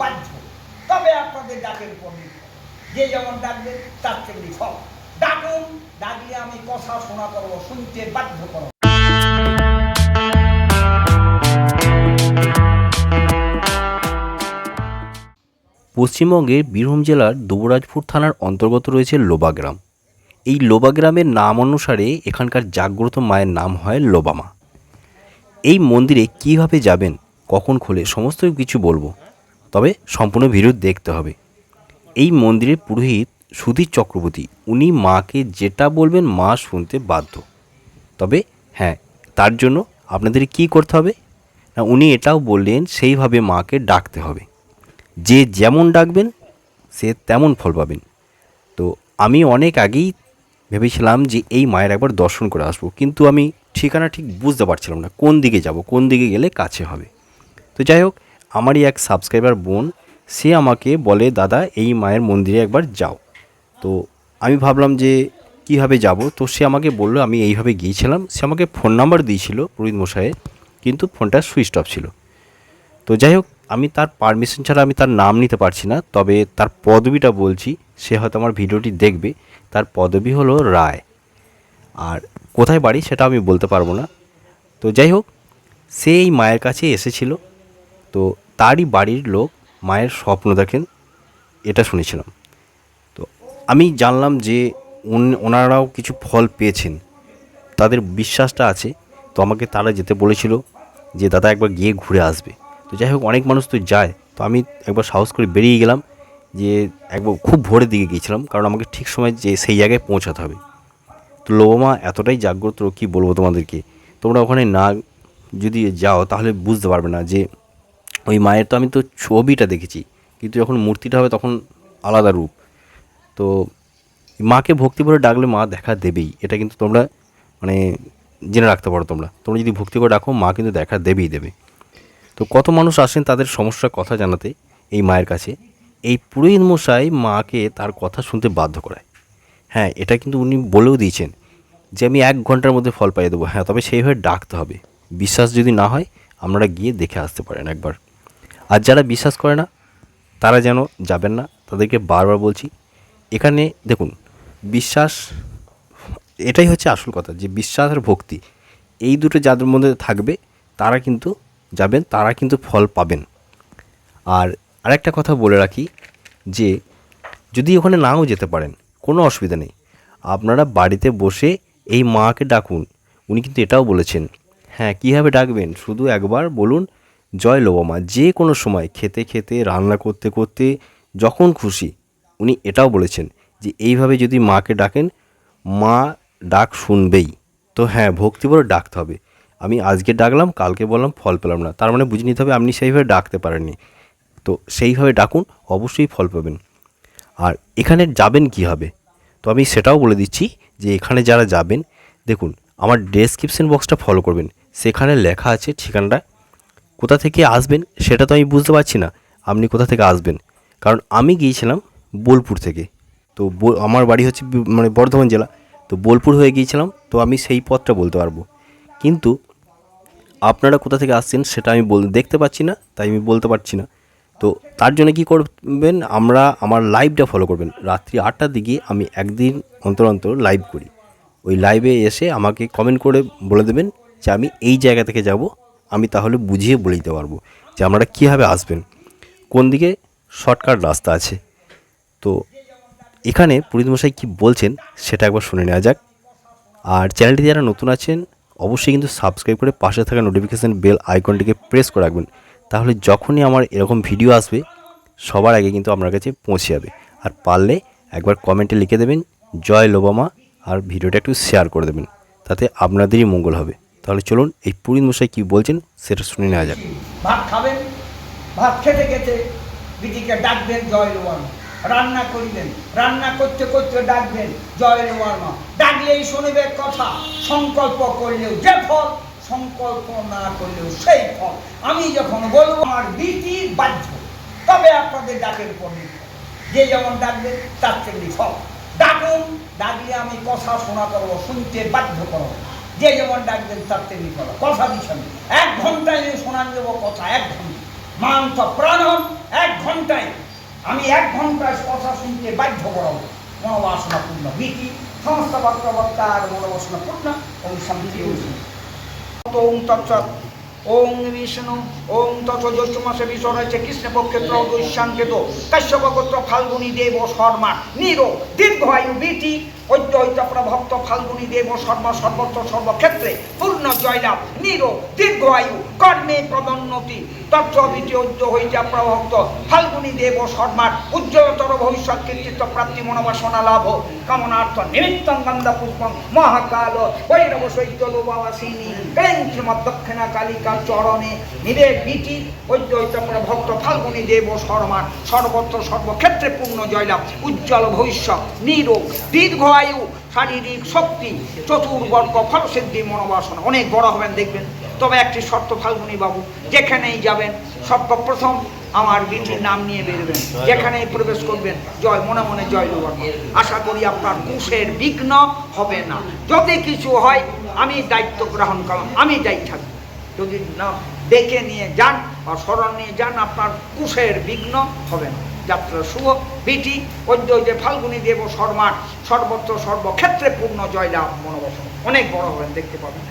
বাধ্য। তবে আপনাদের ডাকের উপর নির্ভর যে যেমন ডাকবেন তার তেমনি ফল। ডাকুন, ডাকলে আমি কথা শোনা করব, শুনতে বাধ্য করো পশ্চিমবঙ্গের বীরভূম জেলার দুবরাজপুর থানার অন্তর্গত রয়েছে লোবা গ্রাম এই লোবা গ্রামের নাম অনুসারে এখানকার জাগ্রত মায়ের নাম হয় লোবামা। এই মন্দিরে কীভাবে যাবেন, কখন খোলে, সমস্ত কিছু বলব। তবে সম্পূর্ণ ভিডিও দেখতে হবে। এই মন্দিরের পুরোহিত সুধীর চক্রবর্তী, উনি মাকে যেটা বলবেন মা শুনতে বাধ্য। তবে হ্যাঁ তার জন্য আপনাদের কি করতে হবে? না, উনি এটাও বললেন সেইভাবে মাকে ডাকতে হবে। যে যেমন ডাকবেন, সে তেমন ফল পাবেন। তো আমি অনেক আগেই ভেবেছিলাম যে এই মায়ের একবার দর্শন করে আসব, কিন্তু আমি ঠিকানা ঠিক বুঝতে পারছিলাম না, কোন দিকে যাব, কোন দিকে গেলে কাছে হবে। তো যাই হোক আমারই এক সাবস্ক্রাইবার বোন, সে আমাকে বলে, দাদা, এই মায়ের মন্দিরে একবার যাও। তো আমি ভাবলাম যে, কীভাবে যাব? তো সে আমাকে বলল, আমি এইভাবে গিয়েছিলাম। সে আমাকে ফোন নাম্বার দিয়েছিল পুরোহিত মশাইয়ের, কিন্তু ফোনটা সুইচ অফ ছিল। তো যাই হোক, আমি তার পারমিশন ছাড়া আমি তার নাম নিতে পারছি না, তবে তার পদবিটা বলছি, সে হয়তো আমার ভিডিওটি দেখবে। তার পদবি হলো রায়। আর কোথায় বাড়ি সেটা আমি বলতে পারব না। তো যাই হোক, সে এই মায়ের কাছে এসেছিল। তো তারই বাড়ির লোক মায়ের স্বপ্ন দেখেন, এটা শুনেছিলাম। তো আমি জানলাম যে ওনারাও কিছু ফল পেয়েছেন। তাদের বিশ্বাসটা আছে, তো আমাকে তারা যেতে বলেছিল যে, দাদা একবার গিয়ে ঘুরে আসবে। তো যাই হোক, অনেক মানুষ তো যায়। তো আমি একবার সাহস করে বেরিয়ে গেলাম যে, একবার খুব ভোরের দিকে গিয়েছিলাম, কারণ আমাকে ঠিক সময় যে, সেই জায়গায় পৌঁছাতে হবে। তো লোবমা এতটাই জাগ্রত কী বলব তোমাদেরকে, তোমরা ওখানে না যদি যাও, তাহলে বুঝতে পারবে না যে ওই মায়ের তো আমি তো ছবিটা দেখেছি। কিন্তু যখন মূর্তিটা হবে তখন আলাদা রূপ। তো মাকে ভক্তি করে ডাকলে মা দেখা দেবেই। এটা কিন্তু তোমরা মানে জেনে রাখতে পারো তোমরা। তোমরা যদি ভক্তি করে ডাকো, মা কিন্তু দেখা দেবেই দেবে। তো কত মানুষ আসেন তাদের সমস্যার কথা জানাতে এই মায়ের কাছে। এই পুরোহিত মশাই মাকে তার কথা শুনতে বাধ্য করায়। হ্যাঁ এটা কিন্তু উনি বলেও দিয়েছেন যে, আমি এক ঘণ্টার মধ্যে ফল পাইয়ে দেবো। হ্যাঁ তবে সেইভাবে ডাকতে হবে। বিশ্বাস যদি না হয়, আপনারা গিয়ে দেখে আসতে পারেন একবার। আর যারা বিশ্বাস করে না, তারা যেন যাবেন না। তাদেরকে বারবার বলছি, এখানে দেখুন, বিশ্বাস, এটাই হচ্ছে আসল কথা যে বিশ্বাস আর ভক্তি, এই দুটো যাদের মধ্যে থাকবে, তারা কিন্তু যাবেন, তারা কিন্তু ফল পাবেন। আর আরেকটা কথা বলে রাখি যে, যদি ওখানে নাও যেতে পারেন, কোনো অসুবিধা নেই। আপনারা বাড়িতে বসে এই মাকে ডাকুন, উনি কিন্তু এটাও বলেছেন। হ্যাঁ কীভাবে ডাকবেন? শুধু একবার বলুন জয় লোবামা যে কোনো সময় খেতে খেতে, রান্না করতে করতে যখন খুশি উনি এটাও বলেছেন যে এইভাবে যদি মাকে ডাকেন, মা ডাক শুনবেই। তো হ্যাঁ ভক্তি বলে ডাকতে হবে। আমি আজকে ডাকলাম, কালকে বললাম, ফল পেলাম না। তার মানে বুঝে নিতে হবে আপনি সেইভাবে ডাকতে পারেননি। তো সেইভাবে ডাকুন, অবশ্যই ফল পাবেন। আর এখানে যাবেন কীভাবে? তো আমি সেটাও বলে দিচ্ছি যে এখানে যারা যাবেন, দেখুন, আমার ডেসক্রিপশন বক্সটা ফলো করবেন। সেখানে লেখা আছে ঠিকানাটা কোথা থেকে আসবেন সেটা তো আমি বুঝতে পারছি না। আপনি কোথা থেকে আসবেন? কারণ আমি গিয়েছিলাম বোলপুর থেকে। তো আমার বাড়ি হচ্ছে মানে বর্ধমান জেলা। তো বোলপুর হয়ে গিয়েছিলাম, তো আমি সেই পথটা বলতে পারব। কিন্তু আপনারা কোথা থেকে আসছেন সেটা আমি বল, দেখতে পাচ্ছি না, তাই আমি বলতে পারছি না। তো তার জন্য কি করবেন, আমরা আমার লাইভটা ফলো করবেন। রাত্রি আটটার দিকে আমি একদিন অন্তর অন্তর লাইভ করি। ওই লাইভে এসে আমাকে কমেন্ট করে বলে দেবেন যে আমি এই জায়গা থেকে যাব। আমি তাহলে বুঝিয়ে বলে দিতে পারব যে আপনারা কীভাবে আসবেন, কোন দিকে শর্টকাট রাস্তা আছে। তো এখানে পুরীত মশাই কী বলছেন সেটা একবার শুনে নেওয়া যাক। আর চ্যানেলটি যারা নতুন আছেন, অবশ্যই কিন্তু সাবস্ক্রাইব করে পাশে থাকা নোটিফিকেশান বেল আইকনটিকে প্রেস করে রাখবেন। তাহলে যখনই আমার এরকম ভিডিও আসবে, সবার আগে কিন্তু আপনার কাছে পৌঁছে যাবে। আর পারলে একবার কমেন্টে লিখে দেবেন, জয় লোবামা, আর ভিডিওটা একটু শেয়ার করে দেবেন। তাতে আপনাদেরই মঙ্গল হবে। তাহলে চলুন এই পুরীত মশাই কী বলছেন সেটা শুনে নেওয়া যাক। ভাত খাবেন, ভাত খেতে খেতে দিদিকে ডাকবেন জয় লোয়ার রান্না করিবেন, রান্না করতে করতে ডাকবেন জয় লোয়ার ডাকলেই শুনবে কথা, সংকল্প করলেও যে ফল, সংকল্প না করলেও সেই ফল। আমি যখন বলব, আমার বিটি বাধ্য তবে আপনাদের ডাকের উপর যে যেমন ডাকবেন তার তেমনি ফল। ডাকুন, ডাকলে আমি কথা শোনা করব, শুনতে বাধ্য করব। যে যেমন ডাকবেন তার তেমনি ফল কথা দিচ্ছেন। এক ঘন্টায় আমি শোনান দেবো কথা এক ঘণ্টা। মান্ত প্রাণম এক ঘন্টায়। আমি এক ঘন্টায় কথা শুনতে বাধ্য করাবো। মনোবাসনা পূর্ণ বিটি সমস্ত ভক্তভক্তা আর মনোবাসনা পূর্ণ শান্তি ওম তৎসৎ ওং বিষ্ণু ওং তথ জ্যৈষ্ঠ মাসে বিষয় রয়েছে কৃষ্ণপক্ষে ত্রদৈশ্যাঙ্কেত কাশ্যপ গোত্র ফাল্গুনী দেব শর্মা নিরো দীর্ঘায়ু বিটি অদ্বৈত প্রভক্ত ফাল্গুনী দেব সর্ব সর্বত্র সর্বক্ষেত্রে পূর্ণ জয়লাভ, নিরো দীর্ঘায়ু কর্মে পদোন্নতি তত্ত্ববিধি ঐক্য হইয়া প্রভক্ত ফাল্গুনী দেব শর্মার উজ্জ্বলতর ভবিষ্যৎ কৃতিত্ব প্রাপ্তি, মনোবাসনা, লাভ কামনার্থ নিমিত্তং গন্ধ পুষ্পং মহাকাল বৈরব সৈত্য লোবাবাসিনী। ক্রেন্দ্রমত দক্ষিণা কালিকা চরণে নিরে বিটি ঐদ্যৈতমর ভক্ত ফাল্গুনী দেব শর্মার সর্বত্র সর্বক্ষেত্রে পূর্ণ জয়লাভ, উজ্জ্বল ভবিষ্যৎ নিরোগ দীর্ঘ আয়ু শারীরিক শক্তি চতুর্বর্গ ফলসিদ্ধি মনোবাসনা অনেক বড় হবেন দেখবেন। তবে একটি শর্ত ফাল্গুনী বাবু যেখানেই যাবেন সর্বপ্রথম আমার বিটির নাম নিয়ে বেরোবেন। যেখানেই প্রবেশ করবেন জয় মনে মনে জয় লোবর্মা আশা করি আপনার কুশের বিঘ্ন হবে না। যদি কিছু হয় আমি দায়িত্ব গ্রহণ করলাম আমি দায়ী থাকব। যদি না ডেকে নিয়ে যান বা স্মরণ নিয়ে যান, আপনার কুশের বিঘ্ন হবে না। যাত্রা শুভ বিটি ঐদ্য যে ফাল্গুনি দেব শর্মার সর্বত্র সর্বক্ষেত্রে পূর্ণ জয়লাভ মনোবসন অনেক বড় হবেন দেখতে পাবেন।